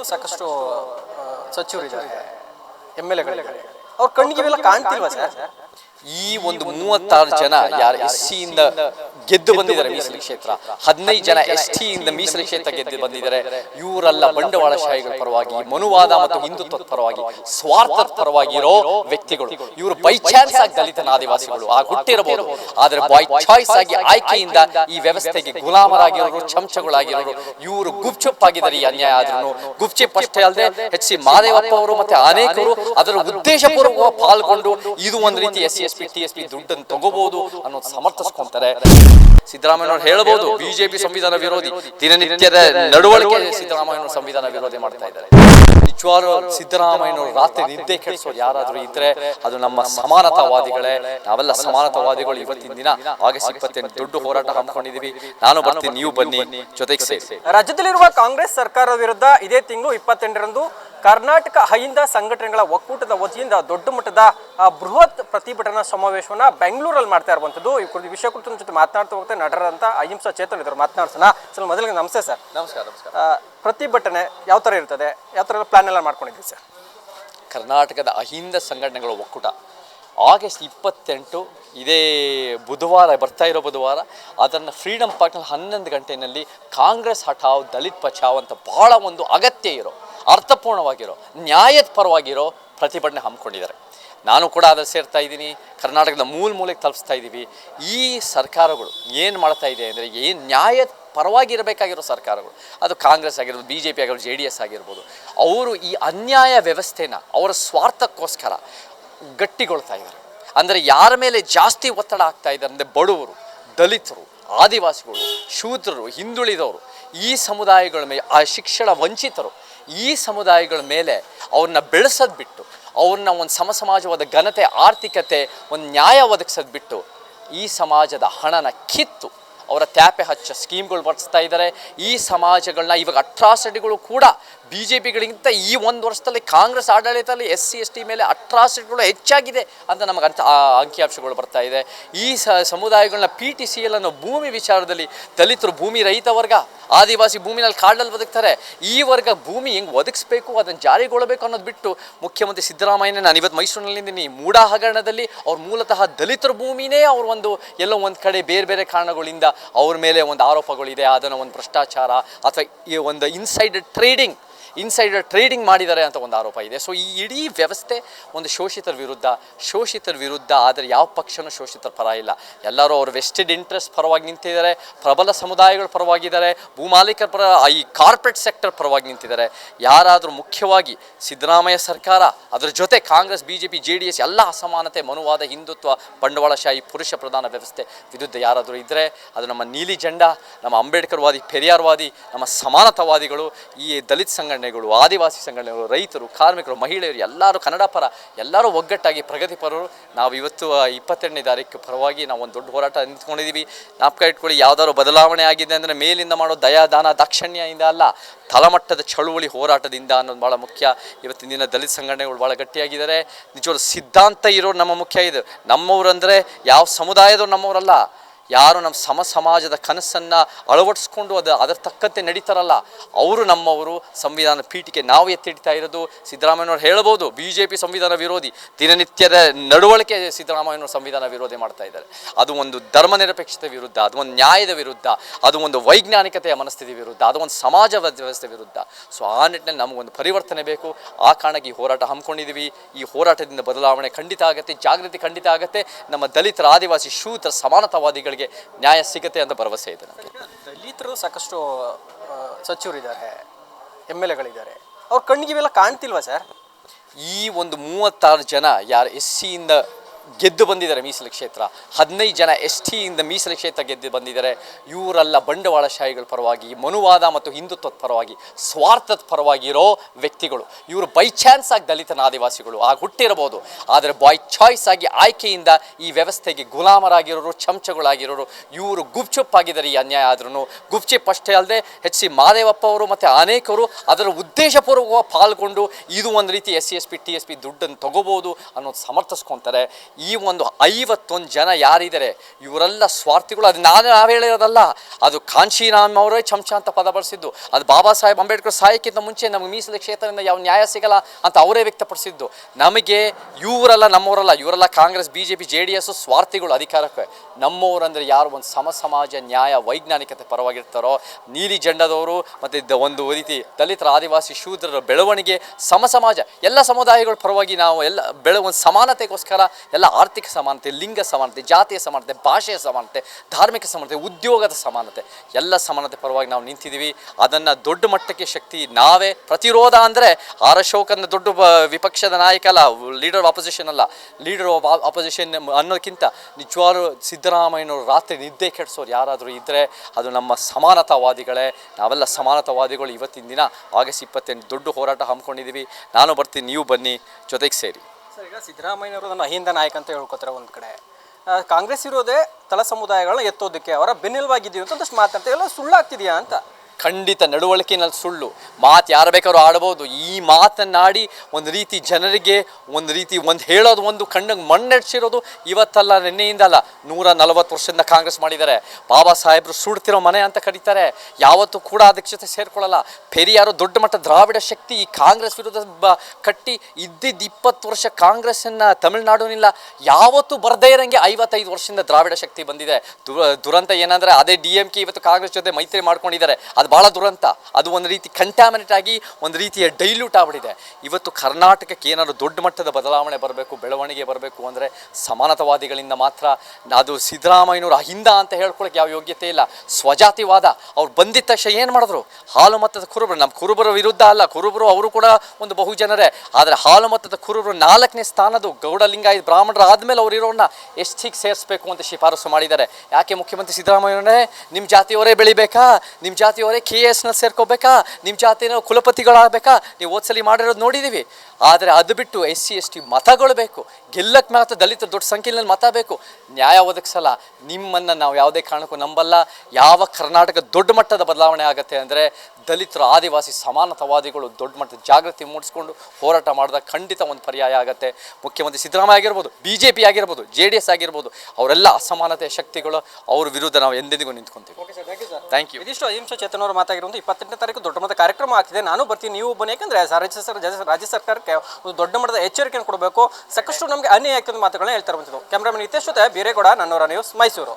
ದಲಿತರು ಸಾಕಷ್ಟು ಸಚಿವರು ಸಚಿವರಿದ್ದಾರೆ ಎಂ ಎಲ್ ಎಗಳಿದ್ದಾರೆ. ಅವ್ರ ಕಣ್ಣಿಗೆ ಇವೆಲ್ಲ ಕಾಣ್ತಿಲ್ವಾ ಸರ್? ಈ ಒಂದು ಮೂವತ್ತಾರು ಜನ ಯಾರು ಎಸ್ ಇಂದ ಗೆದ್ದು ಬಂದಿದ್ದಾರೆ ಮೀಸಲು ಕ್ಷೇತ್ರ. ಹದಿನೈದು ಜನ ಎಸ್ ಇಂದ ಮೀಸಲು ಕ್ಷೇತ್ರ ಗೆದ್ದು ಬಂದಿದ್ದಾರೆ. ಇವರೆಲ್ಲ ಬಂಡವಾಳಶಾಹಿಗಳ ಪರವಾಗಿ ಮನುವಾದ ಮತ್ತು ಹಿಂದುತ್ವದ ಪರವಾಗಿ ಸ್ವಾರ್ಥದ ಪರವಾಗಿರೋ ವ್ಯಕ್ತಿಗಳು. ಇವರು ಬೈ ಚಾನ್ಸ್ ಆಗಿ ದಲಿತ ಆದಿವಾಸಿಗಳು ಆ ಹುಟ್ಟಿರಬಹುದು ಆದ್ರೆ ಬೈ ಚಾಯ್ಸ್ ಆಗಿ ಆಯ್ಕೆಯಿಂದ ಈ ವ್ಯವಸ್ಥೆಗೆ ಗುಲಾಮರಾಗಿರೋರು ಚಮಚಗಳಾಗಿರೋರು ಇವರು ಗುಪ್ಚುಪ್ ಆಗಿದ್ದಾರೆ ಈ ಅನ್ಯಾಯ ಆದ್ರೂ. ಗುಪ್ಚುಪ್ ಅಷ್ಟೇ ಅಲ್ಲದೆ ಎಚ್ ಸಿ ಮಾದೇವಪ್ಪ ಅವರು ಮತ್ತೆ ಅನೇಕರು ಅದರ ಉದ್ದೇಶಪೂರ್ವಕ ಪಾಲ್ಗೊಂಡು ಇದು ಒಂದು ರೀತಿ S C S P T S P ದುಡ್ಡನ್ನು ತಗೋಬಹುದು ಅನ್ನೋದು ಸಮರ್ಥಿಸ್ಕೊಂತಾರೆ ಸಿದ್ದರಾಮಯ್ಯನವರು ಹೇಳಬಹುದು ಬಿಜೆಪಿ ಸಂವಿಧಾನ ವಿರೋಧಿ. ದಿನನಿತ್ಯದ ನಡವಳಿಕೆ ಸಿದ್ದರಾಮಯ್ಯನವರು ಸಂವಿಧಾನ ವಿರೋಧಿ ಮಾಡ್ತಾ ಇದ್ದಾರೆ. ನಿಜವಾಗ್ಲೂ ಸಿದ್ದರಾಮಯ್ಯನವರು ರಾತ್ರಿ ನಿದ್ದೆ ಕೆಡಿಸೋರು ಯಾರಾದರೂ ಇದ್ರೆ ಅದು ನಮ್ಮ ಸಮಾನತಾವಾದಿಗಳೇ. ನಾವೆಲ್ಲ ಸಮಾನತಾವಾದಿಗಳು ಇವತ್ತಿನ ದಿನ. ಆಗಸ್ಟ್ ಇಪ್ಪತ್ತೆಂಟು ದೊಡ್ಡ ಹೋರಾಟ ಹಮ್ಮಿಕೊಂಡಿದೀವಿ ನಾನು ಬರ್ತೀನಿ, ನೀವು ಬನ್ನಿ, ಜೊತೆಗೆ ಸೇರಿ. ರಾಜ್ಯದಲ್ಲಿರುವ ಕಾಂಗ್ರೆಸ್ ಸರ್ಕಾರದ ವಿರುದ್ಧ ಇದೇ ತಿಂಗಳು ಇಪ್ಪತ್ತೆಂಟರಂದು ಕರ್ನಾಟಕ ಅಹಿಂದ ಸಂಘಟನೆಗಳ ಒಕ್ಕೂಟದ ವತಿಯಿಂದ ದೊಡ್ಡ ಮಟ್ಟದ ಆ, ಬೃಹತ್ ಪ್ರತಿಭಟನಾ ಸಮಾವೇಶವನ್ನ ಬೆಂಗಳೂರಲ್ಲಿ ಮಾಡ್ತಾ ಇರುವಂಥದ್ದು. ಈ ಕುರಿತು ವಿಷಯ ಕುರಿತು ಜೊತೆ ಮಾತನಾಡ್ತಾ ಹೋಗ್ತಾ ನಟರಂತ ಅಹಿಂಸಾ ಚೇತನ್ ಇದ್ರು. ಮಾತನಾಡ್ಸೋಣ. ಸರ್ ಮೊದಲಿಗೆ ನಮಸ್ತೆ ಸರ್. ನಮಸ್ಕಾರ ನಮಸ್ಕಾರ. ಪ್ರತಿಭಟನೆ ಯಾವ ಥರ ಇರ್ತದೆ? ಯಾವ ಥರ ಪ್ಲಾನ್ ಎಲ್ಲ ಮಾಡ್ಕೊಂಡಿದ್ದೀವಿ ಸರ್? ಕರ್ನಾಟಕದ ಅಹಿಂದ ಸಂಘಟನೆಗಳ ಒಕ್ಕೂಟ ಆಗಸ್ಟ್ ಇಪ್ಪತ್ತೆಂಟು ಇದೇ ಬುಧವಾರ ಬರ್ತಾ ಇರೋ ಬುಧವಾರ ಅದನ್ನು ಫ್ರೀಡಮ್ ಪಾರ್ಕ್ನಲ್ಲಿ ಹನ್ನೊಂದು ಗಂಟೆಯಲ್ಲಿ ಕಾಂಗ್ರೆಸ್ ಹಠಾವ್ ದಲಿತ್ ಪಚಾವ್ ಅಂತ ಭಾಳ ಒಂದು ಅಗತ್ಯ ಇರೋ ಅರ್ಥಪೂರ್ಣವಾಗಿರೋ, ನ್ಯಾಯದ ಪರವಾಗಿರೋ ಪ್ರತಿಭಟನೆ ಹಮ್ಮಿಕೊಂಡಿದ್ದಾರೆ. ನಾನು ಕೂಡ ಅದ್ರ ಸೇರ್ತಾ ಇದ್ದೀನಿ, ಕರ್ನಾಟಕದ ಮೂಲ ಮೂಲೆಗೆ ತಲುಪಿಸ್ತಾ ಇದ್ದೀವಿ. ಈ ಸರ್ಕಾರಗಳು ಏನು ಮಾಡ್ತಾ ಇದೆ ಅಂದರೆ, ಏನು ನ್ಯಾಯದ ಪರವಾಗಿರಬೇಕಾಗಿರೋ ಸರ್ಕಾರಗಳು, ಅದು ಕಾಂಗ್ರೆಸ್ ಆಗಿರ್ಬೋದು ಬಿ ಜೆ ಪಿ ಆಗಿರ್ಬೋದು, ಜೆ ಡಿ ಎಸ್ ಆಗಿರ್ಬೋದು, ಅವರು ಈ ಅನ್ಯಾಯ ವ್ಯವಸ್ಥೆನ ಅವರ ಸ್ವಾರ್ಥಕ್ಕೋಸ್ಕರ ಗಟ್ಟಿಗೊಳ್ತಾ ಇದ್ದಾರೆ. ಅಂದರೆ ಯಾರ ಮೇಲೆ ಜಾಸ್ತಿ ಒತ್ತಡ ಆಗ್ತಾ ಇದ್ದಾರೆ ಅಂದರೆ ಬಡವರು, ದಲಿತರು, ಆದಿವಾಸಿಗಳು, ಶೂದ್ರರು, ಹಿಂದುಳಿದವರು, ಈ ಸಮುದಾಯಗಳ ಮೇಲೆ ಆ ಶಿಕ್ಷಣ ವಂಚಿತರು ಈ ಸಮುದಾಯಗಳ ಮೇಲೆ ಅವ್ರನ್ನ ಬೆಳೆಸೋದು ಬಿಟ್ಟು, ಅವ್ರನ್ನ ಒಂದು ಸಮ ಸಮಾಜವಾದ ಘನತೆ, ಆರ್ಥಿಕತೆ, ಒಂದು ನ್ಯಾಯ ಒದಗಿಸೋದು ಬಿಟ್ಟು ಈ ಸಮಾಜದ ಹಣನ ಕಿತ್ತು ಅವರ ತ್ಯಾಪೆ ಹಚ್ಚ ಸ್ಕೀಮ್ಗಳು ಬಳಸ್ತಾ ಇದ್ದಾರೆ ಈ ಸಮಾಜಗಳನ್ನ ಇವಾಗ ಅಟ್ರಾಸಿಟಿಗಳು ಕೂಡ ಬಿ ಜೆ ಪಿಗಳಿಗಿಂತ ಈ ಒಂದು ವರ್ಷದಲ್ಲಿ ಕಾಂಗ್ರೆಸ್ ಆಡಳಿತದಲ್ಲಿ ಎಸ್ ಸಿ, ಎಸ್ ಟಿ ಮೇಲೆ ಅಟ್ರಾಸಿಟಿಗಳು ಹೆಚ್ಚಾಗಿದೆ ಅಂತ ನಮಗೆ ಅಂತ ಅಂಕಿಅಂಶಗಳು ಬರ್ತಾ ಇದೆ. ಈ ಸಮುದಾಯಗಳನ್ನ ಪಿ ಟಿ ಸಿ ಎಲ್ ಅನ್ನೋ ಭೂಮಿ ವಿಚಾರದಲ್ಲಿ ದಲಿತರು ಭೂಮಿ ರಹಿತ ವರ್ಗ, ಆದಿವಾಸಿ ಭೂಮಿನಲ್ಲಿ ಕಾಡಲ್ಲಿ ಬದುಕ್ತಾರೆ. ಈ ವರ್ಗ ಭೂಮಿ ಹೆಂಗೆ ಒದಗಿಸ್ಬೇಕು, ಅದನ್ನು ಜಾರಿಗೊಳ್ಳಬೇಕು ಅನ್ನೋದು ಬಿಟ್ಟು ಮುಖ್ಯಮಂತ್ರಿ ಸಿದ್ದರಾಮಯ್ಯ ನಾನು ಇವತ್ತು ಮೈಸೂರಿನಲ್ಲಿದ್ದೀನಿ ಮೂಡ ಹಗರಣದಲ್ಲಿ ಅವ್ರು ಮೂಲತಃ ದಲಿತರ ಭೂಮಿನೇ ಅವ್ರ ಒಂದು ಎಲ್ಲೋ ಒಂದು ಕಡೆ ಬೇರೆ ಬೇರೆ ಕಾರಣಗಳಿಂದ ಅವ್ರ ಮೇಲೆ ಒಂದು ಆರೋಪಗಳಿದೆ, ಅದನ್ನು ಒಂದು ಭ್ರಷ್ಟಾಚಾರ ಅಥವಾ ಈ ಒಂದು ಇನ್ಸೈಡ್ ಟ್ರೇಡಿಂಗ್ ಇನ್ಸೈಡರ್ ಟ್ರೇಡಿಂಗ್ ಮಾಡಿದ್ದಾರೆ ಅಂತ ಒಂದು ಆರೋಪ ಇದೆ. ಸೊ ಈ ಇಡೀ ವ್ಯವಸ್ಥೆ ಒಂದು ಶೋಷಿತರ ವಿರುದ್ಧ ಶೋಷಿತರ ವಿರುದ್ಧ, ಆದರೆ ಯಾವ ಪಕ್ಷನೂ ಶೋಷಿತರ ಪರ ಇಲ್ಲ. ಎಲ್ಲರೂ ಅವ್ರ ವೆಸ್ಟೆಡ್ ಇಂಟ್ರೆಸ್ಟ್ ಪರವಾಗಿ ನಿಂತಿದ್ದಾರೆ, ಪ್ರಬಲ ಸಮುದಾಯಗಳ ಪರವಾಗಿದ್ದಾರೆ ಭೂಮಾಲೀಕರ ಪರ ಈ ಕಾರ್ಪೊರೇಟ್ ಸೆಕ್ಟರ್ ಪರವಾಗಿ ನಿಂತಿದ್ದಾರೆ. ಯಾರಾದರೂ ಮುಖ್ಯವಾಗಿ ಸಿದ್ದರಾಮಯ್ಯ ಸರ್ಕಾರ, ಅದರ ಜೊತೆ Congress B J P J D S ಎಲ್ಲ ಅಸಮಾನತೆ, ಮನುವಾದ, ಹಿಂದುತ್ವ, ಬಂಡವಾಳಶಾಹಿ, ಪುರುಷ ಪ್ರಧಾನ ವ್ಯವಸ್ಥೆ ವಿರುದ್ಧ ಯಾರಾದರೂ ಇದ್ದರೆ ಅದು ನಮ್ಮ ನೀಲಿ ಜಂಡ, ನಮ್ಮ ಅಂಬೇಡ್ಕರ್ವಾದಿ, ಪೆರಿಯಾರ್ವಾದಿ, ನಮ್ಮ ಸಮಾನತಾವಾದಿಗಳು, ಈ ದಲಿತ ಸಂಘಟನೆಗಳು, ಆದಿವಾಸಿ ಸಂಘಟನೆಗಳು, ರೈತರು, ಕಾರ್ಮಿಕರು, ಮಹಿಳೆಯರು, ಎಲ್ಲರೂ ಕನ್ನಡ ಪರ ಎಲ್ಲರೂ ಒಗ್ಗಟ್ಟಾಗಿ ಪ್ರಗತಿಪರರು. ನಾವು ಇವತ್ತು ಇಪ್ಪತ್ತೆರಡನೇ ತಾರೀಕು ಪರವಾಗಿ ನಾವು ಒಂದು ದೊಡ್ಡ ಹೋರಾಟ ನಿಂತ್ಕೊಂಡಿದ್ದೀವಿ. ನಾಪಕ ಇಟ್ಕೊಳ್ಳಿ, ಯಾವುದಾದ್ರು ಬದಲಾವಣೆ ಆಗಿದೆ ಅಂದರೆ ಮೇಲಿಂದ ಮಾಡೋ ದಯಾದಾನ ದಾಕ್ಷಣ್ಯದಿಂದ ಅಲ್ಲ, ತಳಮಟ್ಟದ ಚಳುವಳಿ ಹೋರಾಟದಿಂದ ಅನ್ನೋದು ಭಾಳ ಮುಖ್ಯ. ಇವತ್ತಿನ ದಿನ ದಲಿತ ಸಂಘಟನೆಗಳು ಭಾಳ ಗಟ್ಟಿಯಾಗಿದ್ದಾರೆ. ನಿಜವಾದ ಸಿದ್ಧಾಂತ ಇರೋರು ನಮ್ಮ ಮುಖ್ಯ ಇದು. ನಮ್ಮವರು ಅಂದರೆ ಯಾವ ಸಮುದಾಯದವ್ರು ನಮ್ಮವರಲ್ಲ. ಯಾರು ನಮ್ಮ ಸಮ ಸಮಾಜದ ಕನಸನ್ನು ಅಳವಡಿಸ್ಕೊಂಡು ಅದು ಅದರ ತಕ್ಕಂತೆ ನಡೀತಾರಲ್ಲ, ಅವರು ನಮ್ಮವರು ಸಂವಿಧಾನ ಪೀಠಿಕೆ ನಾವು ಎತ್ತಿಡ್ತಾ ಇರೋದು. ಸಿದ್ದರಾಮಯ್ಯನವ್ರು ಹೇಳ್ಬೋದು ಬಿ ಜೆ ಪಿ ಸಂವಿಧಾನ ವಿರೋಧಿ. ದಿನನಿತ್ಯದ ನಡವಳಿಕೆ ಸಿದ್ದರಾಮಯ್ಯನವರು ಸಂವಿಧಾನ ವಿರೋಧಿ ಮಾಡ್ತಾ ಇದ್ದಾರೆ. ಅದು ಒಂದು ಧರ್ಮ ನಿರಪೇಕ್ಷತೆ ವಿರುದ್ಧ, ಅದು ಒಂದು ನ್ಯಾಯದ ವಿರುದ್ಧ, ಅದು ಒಂದು ವೈಜ್ಞಾನಿಕತೆಯ ಮನಸ್ಥಿತಿ ವಿರುದ್ಧ, ಅದು ಒಂದು ಸಮಾಜ ವ್ಯವಸ್ಥೆ ವಿರುದ್ಧ. ಸೊ ಆ ನಿಟ್ಟಿನಲ್ಲಿ ನಮಗೊಂದು ಪರಿವರ್ತನೆ ಬೇಕು. ಆ ಕಾರಣಕ್ಕೆ ಈ ಹೋರಾಟ ಹಮ್ಮಿಕೊಂಡಿದ್ದೀವಿ. ಈ ಹೋರಾಟದಿಂದ ಬದಲಾವಣೆ ಖಂಡಿತ ಆಗುತ್ತೆ, ಜಾಗೃತಿ ಖಂಡಿತ ಆಗುತ್ತೆ. ನಮ್ಮ ದಲಿತರ, ಆದಿವಾಸಿ, ಶೂದ್ರ, ಸಮಾನತಾವಾದಿಗಳಿಗೆ ನ್ಯಾಯ ಸಿಗುತ್ತೆ ಅಂತ ಭರವಸೆ ಇದೆ ನನಗೆ ದಲಿತರು ಸಾಕಷ್ಟು ಸಚಿವರಿದ್ದಾರೆ ಎಂ ಎಲ್ ಎಗಳಿದ್ದಾರೆ. ಅವ್ರ ಕಣ್ಣಿಗೆ ಇವೆಲ್ಲ ಕಾಣ್ತಿಲ್ವಾ ಸರ್? ಈ ಒಂದು ಮೂವತ್ತಾರು ಜನ ಯಾರು ಎಸ್ ಸಿಯಿಂದ ಗೆದ್ದು ಬಂದಿದ್ದಾರೆ ಮೀಸಲು ಕ್ಷೇತ್ರ. ಹದಿನೈದು ಜನ ಎಸ್ ಟಿಯಿಂದ ಮೀಸಲು ಕ್ಷೇತ್ರ ಗೆದ್ದು ಬಂದಿದ್ದಾರೆ. ಇವರೆಲ್ಲ ಬಂಡವಾಳಶಾಹಿಗಳ ಪರವಾಗಿ, ಮನುವಾದ ಮತ್ತು ಹಿಂದುತ್ವದ ಪರವಾಗಿ, ಸ್ವಾರ್ಥದ ಪರವಾಗಿರೋ ವ್ಯಕ್ತಿಗಳು. ಇವರು ಬೈ ಚಾನ್ಸ್ ಆಗಿ ದಲಿತನ ಆದಿವಾಸಿಗಳು ಆಗ ಹುಟ್ಟಿರಬಹುದು. ಆದರೆ ಬೈ ಚಾಯ್ಸ್ ಆಗಿ ಆಯ್ಕೆಯಿಂದ ಈ ವ್ಯವಸ್ಥೆಗೆ ಗುಲಾಮರಾಗಿರೋರು, ಚಮಚಗಳಾಗಿರೋರು, ಇವರು ಗುಪ್ಚುಪ್ ಆಗಿದ್ದಾರೆ ಈ ಅನ್ಯಾಯ ಆದ್ರೂ ಗುಪ್ಚಿಪ್ ಅಷ್ಟೇ ಅಲ್ಲದೆ ಎಚ್ ಸಿ ಮಾದೇವಪ್ಪ ಅವರು ಮತ್ತು ಅನೇಕರು ಅದರ ಉದ್ದೇಶಪೂರ್ವಕ ಪಾಲ್ಗೊಂಡು ಇದು ಒಂದು ರೀತಿ S C S P, T S P ದುಡ್ಡನ್ನು ತಗೋಬೋದು ಅನ್ನೋದು ಸಮರ್ಥಿಸ್ಕೊತಾರೆ. ಒಂದು ಐವತ್ತೊಂದು ಜನ ಯಾರಿದ್ದಾರೆ, ಇವರೆಲ್ಲ ಸ್ವಾರ್ಥಿಗಳು. ಅದು ನಾನು ನಾವು ಹೇಳಿರೋದಲ್ಲ. ಅದು ಕಾಂಶಿರಾಮ್ ಅವರೇ ಚಮಚ ಅಂತ ಪದ ಬಳಸಿದ್ದು. ಅದು ಬಾಬಾ ಸಾಹೇಬ್ ಅಂಬೇಡ್ಕರ್ ಸಾಯಕ್ಕಿಂತ ಮುಂಚೆ ನಮಗೆ ಮೀಸಲು ಕ್ಷೇತ್ರದಿಂದ ಯಾವ ನ್ಯಾಯ ಸಿಗಲ್ಲ ಅಂತ ಅವರೇ ವ್ಯಕ್ತಪಡಿಸಿದ್ದು. ನಮಗೆ ಇವರೆಲ್ಲ ನಮ್ಮವರಲ್ಲ, ಇವರೆಲ್ಲ Congress B J P J D S ಸ್ವಾರ್ಥಿಗಳು ಅಧಿಕಾರಕ್ಕೆ. ನಮ್ಮವರಂದ್ರೆ ಯಾರು ಒಂದು ಸಮ ಸಮಾಜ ನ್ಯಾಯ ವೈಜ್ಞಾನಿಕತೆ ಪರವಾಗಿರ್ತಾರೋ, ನೀಲಿ ಜಂಡದವರು ಮತ್ತು ಒಂದು ರೀತಿ ದಲಿತರ, ಆದಿವಾಸಿ, ಶೂದ್ರರ ಬೆಳವಣಿಗೆ ಸಮ ಸಮಾಜ ಎಲ್ಲ ಸಮುದಾಯಗಳ ಪರವಾಗಿ ನಾವು ಎಲ್ಲ ಬೆಳ, ಒಂದು ಸಮಾನತೆಗೋಸ್ಕರ ಎಲ್ಲ ಆರ್ಥಿಕ ಸಮಾನತೆ, ಲಿಂಗ ಸಮಾನತೆ, ಜಾತಿಯ ಸಮಾನತೆ, ಭಾಷೆಯ ಸಮಾನತೆ, ಧಾರ್ಮಿಕ ಸಮಾನತೆ, ಉದ್ಯೋಗದ ಸಮಾನತೆ, ಎಲ್ಲ ಸಮಾನತೆ ಪರವಾಗಿ ನಾವು ನಿಂತಿದ್ದೀವಿ. ಅದನ್ನು ದೊಡ್ಡ ಮಟ್ಟಕ್ಕೆ ಶಕ್ತಿ ನಾವೇ, ಪ್ರತಿರೋಧ ಅಂದರೆ ಆರ್ ಅಶೋಕನ ದೊಡ್ಡ ವಿಪಕ್ಷದ ನಾಯಕ ಅಲ್ಲ ಲೀಡರ್ ಆಪೋಸಿಷನ್ ಅಲ್ಲ. ಲೀಡರ್ ಆಫ್ ಆಪೋಸಿಷನ್ ಅನ್ನೋದಕ್ಕಿಂತ ನಿಜವಾರು ಸಿದ್ದರಾಮಯ್ಯನವರು ರಾತ್ರಿ ನಿದ್ದೆ ಕೆಡಿಸೋರು ಯಾರಾದರೂ ಇದ್ದರೆ ಅದು ನಮ್ಮ ಸಮಾನತಾವಾದಿಗಳೇ. ನಾವೆಲ್ಲ ಸಮಾನತಾವಾದಿಗಳು ಇವತ್ತಿನ ದಿನ, ಆಗಸ್ಟ್ ಇಪ್ಪತ್ತೆಂಟು ದೊಡ್ಡ ಹೋರಾಟ ಹಮ್ಮಿಕೊಂಡಿದ್ದೀವಿ. ನಾನು ಬರ್ತೀನಿ, ನೀವು ಬನ್ನಿ, ಜೊತೆಗೆ ಸೇರಿ. ಸರ್, ಈಗ ಸಿದ್ದರಾಮಯ್ಯವರು ನನ್ನ ಅಹಿಂದ ನಾಯಕ ಅಂತ ಹೇಳ್ಕೊತಾರೆ ಒಂದು ಕಡೆ. ಕಾಂಗ್ರೆಸ್ ಇರೋದೇ ತಳ ಸಮುದಾಯಗಳನ್ನ ಎತ್ತೋದಕ್ಕೆ, ಅವರ ಬೆನ್ನೆಲುವಾಗಿದ್ದೀವಿ ಅಂತ ಒಂದಷ್ಟು ಮಾತಾಡ್ತಾರೆ ಎಲ್ಲ ಸುಳ್ಳಾಗ್ತಿದೆಯಾ? ಅಂತ. ಖಂಡಿತ ನಡವಳಿಕೆನಲ್ಲಿ ಸುಳ್ಳು. ಮಾತು ಯಾರು ಬೇಕಾದ್ರೂ ಆಡ್ಬೋದು. ಈ ಮಾತನ್ನಾಡಿ ಒಂದು ರೀತಿ ಜನರಿಗೆ ಒಂದು ರೀತಿ ಒಂದು ಹೇಳೋದು ಒಂದು ಕಣ್ಣಿಗೆ ಮಣ್ಣೆಡ್ಸಿರೋದು ಇವತ್ತಲ್ಲ, ನಿನ್ನೆಯಿಂದ ಅಲ್ಲ. ನೂರ ನಲವತ್ತು ವರ್ಷದಿಂದ ಕಾಂಗ್ರೆಸ್ ಮಾಡಿದ್ದಾರೆ. ಬಾಬಾ ಸಾಹೇಬರು ಸುಡ್ತಿರೋ ಮನೆ ಅಂತ ಕರೀತಾರೆ. ಯಾವತ್ತೂ ಕೂಡ ಅದಕ್ಕೆ ಜೊತೆ ಸೇರ್ಕೊಳ್ಳಲ್ಲ ಪೆರಿಯಾರು ದೊಡ್ಡ ಮಟ್ಟ ದ್ರಾವಿಡ ಶಕ್ತಿ ಈ ಕಾಂಗ್ರೆಸ್ ವಿರುದ್ಧ ಕಟ್ಟಿ ಇದ್ದಿದ್ದು ಇಪ್ಪತ್ತು ವರ್ಷ ಕಾಂಗ್ರೆಸ್ಸನ್ನು ತಮಿಳುನಾಡುನಿಲ್ಲ. ಯಾವತ್ತೂ ಬರದೇ ಇರಂಗೆ ಐವತ್ತೈದು ವರ್ಷದಿಂದ ದ್ರಾವಿಡ ಶಕ್ತಿ ಬಂದಿದೆ. ದುರ, ದುರಂತ ಏನಂದ್ರೆ ಅದೇ ಡಿ ಎಂ ಕೆ ಇವತ್ತು ಕಾಂಗ್ರೆಸ್ ಜೊತೆ ಮೈತ್ರಿ ಮಾಡ್ಕೊಂಡಿದ್ದಾರೆ. ಅದು ಭಾಳ ದುರಂತ. ಅದು ಒಂದು ರೀತಿ ಕಂಟ್ಯಾಮಿನೇಟ್ ಆಗಿ ಒಂದು ರೀತಿಯ ಡೈಲ್ಯೂಟ್ ಆಗ್ಬಿಟ್ಟಿದೆ. ಇವತ್ತು ಕರ್ನಾಟಕಕ್ಕೆ ಏನಾದರೂ ದೊಡ್ಡ ಮಟ್ಟದ ಬದಲಾವಣೆ ಬರಬೇಕು, ಬೆಳವಣಿಗೆ ಬರಬೇಕು ಅಂದರೆ ಸಮಾನತವಾದಿಗಳಿಂದ ಮಾತ್ರ ಅದು ಸಿದ್ದರಾಮಯ್ಯನವರು ಅಹಿಂದ ಅಂತ ಹೇಳ್ಕೊಳಕ್ಕೆ ಯಾವ ಯೋಗ್ಯತೆ ಇಲ್ಲ. ಸ್ವಜಾತಿವಾದ. ಅವ್ರು ಬಂದಿದ್ದ ತಕ್ಷಣ ಏನು ಮಾಡಿದ್ರು? ಹಾಲು ಮತದ ಕುರುಬರು. ನಮ್ಮ ಕುರುಬರ ವಿರುದ್ಧ ಅಲ್ಲ. ಕುರುಬರು ಅವರು ಕೂಡ ಒಂದು ಬಹುಜನರೇ. ಆದರೆ ಹಾಲು ಮತದ ಕುರುಬರು ನಾಲ್ಕನೇ ಸ್ಥಾನದ ಗೌಡ ಲಿಂಗಾಯತ್ ಬ್ರಾಹ್ಮಣರು ಆದಮೇಲೆ ಅವ್ರು ಎಷ್ಟು ಎಷ್ಟಿಗೆ ಸೇರಿಸ್ಬೇಕು ಅಂತ ಶಿಫಾರಸು ಮಾಡಿದ್ದಾರೆ. ಯಾಕೆ ಮುಖ್ಯಮಂತ್ರಿ ಸಿದ್ದರಾಮಯ್ಯನೇ ನಿಮ್ಮ ಜಾತಿಯವರೇ ಬೆಳಿಬೇಕಾ? ನಿಮ್ಮ ಜಾತಿಯವರೇ ಕೆ ಎಸ್ನಲ್ಲಿ ಸೇರ್ಕೋಬೇಕಾ? ನಿಮ್ಮ ಜಾತಿನ ಕುಲಪತಿಗಳಾಗಬೇಕಾ? ನೀವು ಓದ್ಸಲಿ ಮಾಡಿರೋದು ನೋಡಿದ್ದೀವಿ ಆದರೆ ಅದು ಬಿಟ್ಟು ಎಸ್ ಸಿ ಎಸ್ ಟಿ ಮತಗಳು ಬೇಕು ಗೆಲ್ಲಕ್ಕೆ ಮಾತ್ರ ದಲಿತ ದೊಡ್ಡ ಸಂಖ್ಯೆಯಲ್ಲಿ ಮತ ಬೇಕು. ನ್ಯಾಯ ಒದಗಿಸಲ್ಲ ನಿಮ್ಮನ್ನು ನಾವು ಯಾವುದೇ ಕಾರಣಕ್ಕೂ ನಂಬಲ್ಲ. ಯಾವ ಕರ್ನಾಟಕ ದೊಡ್ಡ ಮಟ್ಟದ ಬದಲಾವಣೆ ಆಗುತ್ತೆ ಅಂದರೆ ದಲಿತರು ಆದಿವಾಸಿ ಸಮಾನತಾವಾದಿಗಳು ದೊಡ್ಡ ಮಟ್ಟದ ಜಾಗೃತಿ ಮೂಡಿಸ್ಕೊಂಡು ಹೋರಾಟ ಮಾಡಿದಾಗ ಖಂಡಿತ ಒಂದು ಪರ್ಯಾಯ ಆಗುತ್ತೆ. ಮುಖ್ಯಮಂತ್ರಿ ಸಿದ್ದರಾಮಯ್ಯ ಆಗಿರ್ಬೋದು ಬಿ ಜೆ ಪಿ ಆಗಿರ್ಬೋದು ಜೆ ಡಿ ಎಸ್ ಆಗಿರ್ಬೋದು ಅವರೆಲ್ಲ ಅಸಮಾನತೆಯ ಶಕ್ತಿಗಳು ಅವ್ರ ವಿರುದ್ಧ ನಾವು ಎಂದೆಂದಿಗೂ ನಿಂತ್ಕೊಂತೀವಿ. Okay sir thank you sir thank you ಇದಿಷ್ಟು ಅಹಿಂಸಾ ಚೇತನವರು ಮಾತಾಗಿರುವಂಥ ಇಪ್ಪತ್ತೆಂಟನೇ ತಾರೀಕು ದೊಡ್ಡ ಮಟ್ಟದ ಕಾರ್ಯಕ್ರಮ ಆಗ್ತಿದೆ. ನಾನು ಬರ್ತೀನಿ ನೀವು ಬನ್ನಿ ಯಾಕಂದರೆ ರಾಜ್ಯ ಸರ್ಕಾರ ರಾಜ್ಯ ಸರ್ಕಾರಕ್ಕೆ ಒಂದು ದೊಡ್ಡ ಮಟ್ಟದ ಎಚ್ಚರಿಕೆಯನ್ನು ಕೊಡಬೇಕು. ಸಾಕಷ್ಟು ನಮಗೆ ಅನ್ಯಾಯ ಆಗ್ತದೆ ಮಾತುಗಳನ್ನ ಹೇಳ್ತಾರೆ ಬಂದಿದ್ದು ಕ್ಯಾಮ್ರಾಮನ್ ಹಿತೇಶ್ ಜೊತೆ ಬೀರೇಗೌಡ ನನ್ನವರ ನ್ಯೂಸ್ ಮೈಸೂರು.